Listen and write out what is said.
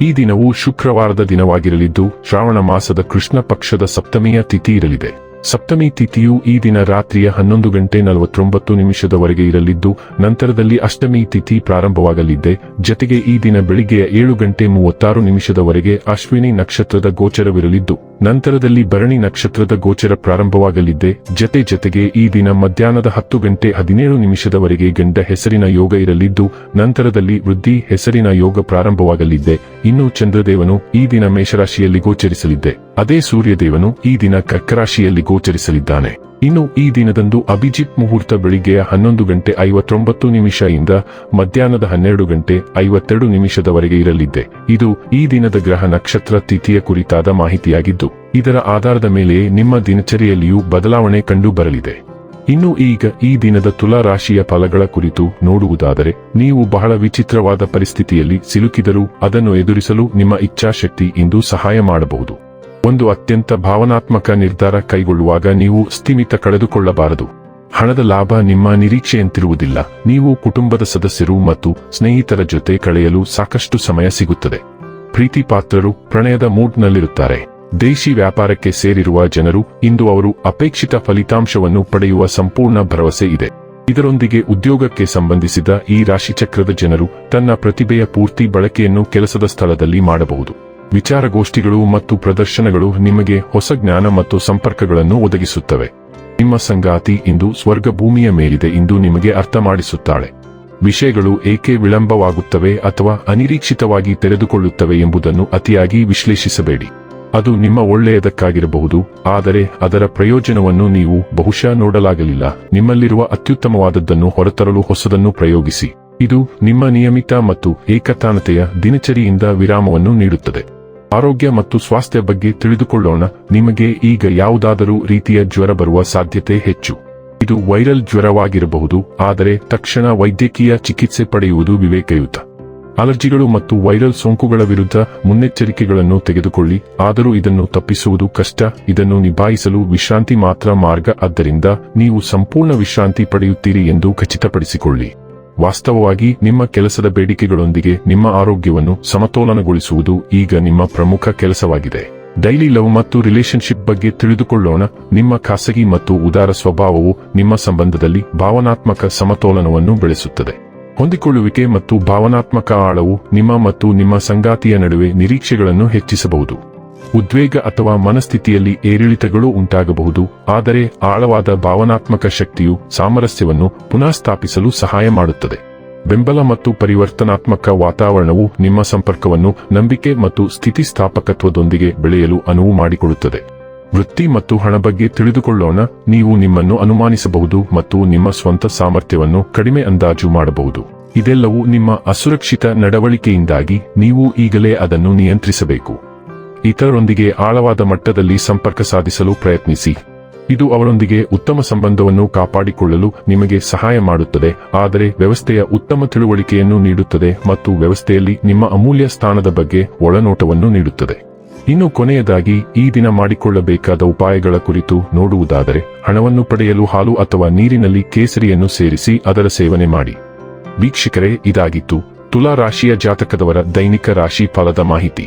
ಈ ದಿನವು ಶುಕ್ರವಾರದ ದಿನವಾಗಿರಲಿದ್ದು ಶ್ರಾವಣ ಮಾಸದ ಕೃಷ್ಣ ಪಕ್ಷದ ಸಪ್ತಮಿಯ ತಿಥಿ ಇರಲಿದೆ. ಸಪ್ತಮಿ ತಿಥಿಯು ಈ ದಿನ ರಾತ್ರಿಯ ಹನ್ನೊಂದು ಗಂಟೆ ನಲವತ್ತೊಂಬತ್ತು ನಿಮಿಷದವರೆಗೆ ಇರಲಿದ್ದು, ನಂತರದಲ್ಲಿ ಅಷ್ಟಮಿ ತಿಥಿ ಪ್ರಾರಂಭವಾಗಲಿದ್ದೆ ಜತೆಗೆ ಈ ದಿನ ಬೆಳಿಗ್ಗೆಯ ಏಳು ಗಂಟೆ ಮೂವತ್ತಾರು ನಿಮಿಷದವರೆಗೆ ಅಶ್ವಿನಿ ನಕ್ಷತ್ರದ ಗೋಚರವಿರಲಿದ್ದು, ನಂತರದಲ್ಲಿ ಭರಣಿ ನಕ್ಷತ್ರದ ಗೋಚರ ಪ್ರಾರಂಭವಾಗಲಿದ್ದೆ ಜತೆ ಜತೆಗೆ ಈ ದಿನ ಮಧ್ಯಾಹ್ನದ ಹತ್ತು ಗಂಟೆ ಹದಿನೇಳು ನಿಮಿಷದವರೆಗೆ ಗಂಡ ಹೆಸರಿನ ಯೋಗ ಇರಲಿದ್ದು, ನಂತರದಲ್ಲಿ ವೃದ್ಧಿ ಹೆಸರಿನ ಯೋಗ ಪ್ರಾರಂಭವಾಗಲಿದ್ದೆ ಇನ್ನು ಚಂದ್ರದೇವನು ಈ ದಿನ ಮೇಷರಾಶಿಯಲ್ಲಿ ಗೋಚರಿಸಲಿದ್ದೆ ಅದೇ ಸೂರ್ಯದೇವನು ಈ ದಿನ ಕರ್ಕರಾಶಿಯಲ್ಲಿ ಗೋಚರಿಸಲಿದ್ದಾನೆ. ಇನ್ನು ಈ ದಿನದಂದು ಅಭಿಜಿತ್ ಮುಹೂರ್ತ ಬೆಳಿಗ್ಗೆಯ ಹನ್ನೊಂದು ಗಂಟೆ ಐವತ್ತೊಂಬತ್ತು ನಿಮಿಷ ಇಂದ ಮಧ್ಯಾಹ್ನದ ಹನ್ನೆರಡು ಗಂಟೆ ಐವತ್ತೆರಡು ನಿಮಿಷದವರೆಗೆ ಇರಲಿದ್ದೆ. ಇದು ಈ ದಿನದ ಗ್ರಹ ನಕ್ಷತ್ರ ತಿಥಿಯ ಕುರಿತಾದ ಮಾಹಿತಿಯಾಗಿದ್ದು, ಇದರ ಆಧಾರದ ಮೇಲೆ ನಿಮ್ಮ ದಿನಚರಿಯಲ್ಲಿಯೂ ಬದಲಾವಣೆ ಕಂಡು ಬರಲಿದೆ ಇನ್ನು ಈಗ ಈ ದಿನದ ತುಲಾ ರಾಶಿಯ ಫಲಗಳ ಕುರಿತು ನೋಡುವುದಾದರೆ, ನೀವು ಬಹಳ ವಿಚಿತ್ರವಾದ ಪರಿಸ್ಥಿತಿಯಲ್ಲಿ ಸಿಲುಕಿದರೂ ಅದನ್ನು ಎದುರಿಸಲು ನಿಮ್ಮ ಇಚ್ಛಾಶಕ್ತಿ ಇಂದು ಸಹಾಯ ಮಾಡಬಹುದು. ಒಂದು ಅತ್ಯಂತ ಭಾವನಾತ್ಮಕ ನಿರ್ಧಾರ ಕೈಗೊಳ್ಳುವಾಗ ನೀವು ಸ್ಥಿಮಿತ ಕಳೆದುಕೊಳ್ಳಬಾರದು. ಹಣದ ಲಾಭ ನಿಮ್ಮ ನಿರೀಕ್ಷೆಯಂತಿರುವುದಿಲ್ಲ. ನೀವು ಕುಟುಂಬದ ಸದಸ್ಯರು ಮತ್ತು ಸ್ನೇಹಿತರ ಜೊತೆ ಕಳೆಯಲು ಸಾಕಷ್ಟು ಸಮಯ ಸಿಗುತ್ತದೆ. ಪ್ರೀತಿ ಪಾತ್ರರು ಪ್ರಣಯದ ಮೂಡ್ನಲ್ಲಿರುತ್ತಾರೆ. ದೇಶಿ ವ್ಯಾಪಾರಕ್ಕೆ ಸೇರಿರುವ ಜನರು ಇಂದು ಅವರು ಅಪೇಕ್ಷಿತ ಫಲಿತಾಂಶವನ್ನು ಪಡೆಯುವ ಸಂಪೂರ್ಣ ಭರವಸೆ ಇದೆ. ಇದರೊಂದಿಗೆ ಉದ್ಯೋಗಕ್ಕೆ ಸಂಬಂಧಿಸಿದ ಈ ರಾಶಿಚಕ್ರದ ಜನರು ತನ್ನ ಪ್ರತಿಭೆಯ ಪೂರ್ತಿ ಬಳಕೆಯನ್ನು ಕೆಲಸದ ಸ್ಥಳದಲ್ಲಿ ಮಾಡಬಹುದು. ವಿಚಾರಗೋಷ್ಠಿಗಳು ಮತ್ತು ಪ್ರದರ್ಶನಗಳು ನಿಮಗೆ ಹೊಸ ಜ್ಞಾನ ಮತ್ತು ಸಂಪರ್ಕಗಳನ್ನು ಒದಗಿಸುತ್ತವೆ. ನಿಮ್ಮ ಸಂಗಾತಿ ಇಂದು ಸ್ವರ್ಗ ಭೂಮಿಯ ಮೇಲಿದೆ ಎಂದು ನಿಮಗೆ ಅರ್ಥ ಮಾಡಿಸುತ್ತಾಳೆ ವಿಷಯಗಳು ಏಕೆ ವಿಳಂಬವಾಗುತ್ತವೆ ಅಥವಾ ಅನಿರೀಕ್ಷಿತವಾಗಿ ತೆರೆದುಕೊಳ್ಳುತ್ತವೆ ಎಂಬುದನ್ನು ಅತಿಯಾಗಿ ವಿಶ್ಲೇಷಿಸಬೇಡಿ. ಅದು ನಿಮ್ಮ ಒಳ್ಳೆಯದಕ್ಕಾಗಿರಬಹುದು, ಆದರೆ ಅದರ ಪ್ರಯೋಜನವನ್ನು ನೀವು ಬಹುಶಃ ನೋಡಲಾಗಲಿಲ್ಲ. ನಿಮ್ಮಲ್ಲಿರುವ ಅತ್ಯುತ್ತಮವಾದದ್ದನ್ನು ಹೊರತರಲು ಹೊಸದನ್ನು ಪ್ರಯೋಗಿಸಿ. ಇದು ನಿಮ್ಮ ನಿಯಮಿತ ಮತ್ತು ಏಕತಾನತೆಯ ದಿನಚರಿಯಿಂದ ವಿರಾಮವನ್ನು ನೀಡುತ್ತದೆ. ಆರೋಗ್ಯ ಮತ್ತು ಸ್ವಾಸ್ಥ್ಯ ಬಗ್ಗೆ ತಿಳಿದುಕೊಳ್ಳೋಣ. ನಿಮಗೆ ಈಗ ಯಾವುದಾದರೂ ರೀತಿಯ ಜ್ವರ ಬರುವ ಸಾಧ್ಯತೆ ಹೆಚ್ಚು. ಇದು ವೈರಲ್ ಜ್ವರವಾಗಿರಬಹುದು, ಆದರೆ ತಕ್ಷಣ ವೈದ್ಯಕೀಯ ಚಿಕಿತ್ಸೆ ಪಡೆಯುವುದು ವಿವೇಕಯುತ. ಅಲರ್ಜಿಗಳು ಮತ್ತು ವೈರಲ್ ಸೋಂಕುಗಳ ವಿರುದ್ಧ ಮುನ್ನೆಚ್ಚರಿಕೆಗಳನ್ನು ತೆಗೆದುಕೊಳ್ಳಿ, ಆದರೂ ಇದನ್ನು ತಪ್ಪಿಸುವುದು ಕಷ್ಟ, ಇದನ್ನು ನಿಭಾಯಿಸಲು ವಿಶ್ರಾಂತಿ ಮಾತ್ರ ಮಾರ್ಗ, ಆದ್ದರಿಂದ ನೀವು ಸಂಪೂರ್ಣ ವಿಶ್ರಾಂತಿ ಪಡೆಯುತ್ತೀರಿ ಎಂದು ಖಚಿತಪಡಿಸಿಕೊಳ್ಳಿ. ವಾಸ್ತವವಾಗಿ ನಿಮ್ಮ ಕೆಲಸದ ಬೇಡಿಕೆಗಳೊಂದಿಗೆ ನಿಮ್ಮ ಆರೋಗ್ಯವನ್ನು ಸಮತೋಲನಗೊಳಿಸುವುದು ಈಗ ನಿಮ್ಮ ಪ್ರಮುಖ ಕೆಲಸವಾಗಿದೆ. ಡೈಲಿ ಲವ್ ಮತ್ತು ರಿಲೇಶನ್ಶಿಪ್ ಬಗ್ಗೆ ತಿಳಿದುಕೊಳ್ಳೋಣ. ನಿಮ್ಮ ಖಾಸಗಿ ಮತ್ತು ಉದಾರ ಸ್ವಭಾವವು ನಿಮ್ಮ ಸಂಬಂಧದಲ್ಲಿ ಭಾವನಾತ್ಮಕ ಸಮತೋಲನವನ್ನು ಬೆಳೆಸುತ್ತದೆ. ಹೊಂದಿಕೊಳ್ಳುವಿಕೆ ಮತ್ತು ಭಾವನಾತ್ಮಕ ಆಳವು ನಿಮ್ಮ ಮತ್ತು ನಿಮ್ಮ ಸಂಗಾತಿಯ ನಡುವೆ ನಿರೀಕ್ಷೆಗಳನ್ನು ಹೆಚ್ಚಿಸಬಹುದು. ಉದ್ವೇಗ ಅಥವಾ ಮನಸ್ಥಿತಿಯಲ್ಲಿ ಏರಿಳಿತಗಳು ಉಂಟಾಗಬಹುದು, ಆದರೆ ಆಳವಾದ ಭಾವನಾತ್ಮಕ ಶಕ್ತಿಯು ಸಾಮರಸ್ಯವನ್ನು ಪುನಃಸ್ಥಾಪಿಸಲು ಸಹಾಯ ಮಾಡುತ್ತದೆ. ಬೆಂಬಲ ಮತ್ತು ಪರಿವರ್ತನಾತ್ಮಕ ವಾತಾವರಣವು ನಿಮ್ಮ ಸಂಪರ್ಕವನ್ನು ನಂಬಿಕೆ ಮತ್ತು ಸ್ಥಿತಿಸ್ಥಾಪಕತ್ವದೊಂದಿಗೆ ಬೆಳೆಯಲು ಅನುವು ಮಾಡಿಕೊಡುತ್ತದೆ. ವೃತ್ತಿ ಮತ್ತು ಹಣ ಬಗ್ಗೆ ತಿಳಿದುಕೊಳ್ಳೋಣ, ನೀವು ನಿಮ್ಮನ್ನು ಅನುಮಾನಿಸಬಹುದು ಮತ್ತು ನಿಮ್ಮ ಸ್ವಂತ ಸಾಮರ್ಥ್ಯವನ್ನು ಕಡಿಮೆ ಅಂದಾಜು ಮಾಡಬಹುದು. ಇದೆಲ್ಲವೂ ನಿಮ್ಮ ಅಸುರಕ್ಷಿತ ನಡವಳಿಕೆಯಿಂದಾಗಿ ನೀವು ಈಗಲೇ ಅದನ್ನು ನಿಯಂತ್ರಿಸಬೇಕು. ಇತರರೊಂದಿಗೆ ಆಳವಾದ ಮಟ್ಟದಲ್ಲಿ ಸಂಪರ್ಕ ಸಾಧಿಸಲು ಪ್ರಯತ್ನಿಸಿ. ಇದು ಅವರೊಂದಿಗೆ ಉತ್ತಮ ಸಂಬಂಧವನ್ನು ಕಾಪಾಡಿಕೊಳ್ಳಲು ನಿಮಗೆ ಸಹಾಯ ಮಾಡುತ್ತದೆ, ಆದರೆ ವ್ಯವಸ್ಥೆಯ ಉತ್ತಮ ತಿಳುವಳಿಕೆಯನ್ನು ನೀಡುತ್ತದೆ ಮತ್ತು ವ್ಯವಸ್ಥೆಯಲ್ಲಿ ನಿಮ್ಮ ಅಮೂಲ್ಯ ಸ್ಥಾನದ ಬಗ್ಗೆ ಒಳನೋಟವನ್ನು ನೀಡುತ್ತದೆ. ಇನ್ನು ಕೊನೆಯದಾಗಿ, ಈ ದಿನ ಮಾಡಿಕೊಳ್ಳಬೇಕಾದ ಉಪಾಯಗಳ ಕುರಿತು ನೋಡುವುದಾದರೆ, ಹಣವನ್ನು ಪಡೆಯಲು ಹಾಲು ಅಥವಾ ನೀರಿನಲ್ಲಿ ಕೇಸರಿಯನ್ನು ಸೇರಿಸಿ ಅದರ ಸೇವನೆ ಮಾಡಿ. ವೀಕ್ಷಕರೇ, ಇದಾಗಿತ್ತು. ತುಲಾ ರಾಶಿಯ ಜಾತಕದವರ ದೈನಿಕ ರಾಶಿ ಫಲದ ಮಾಹಿತಿ.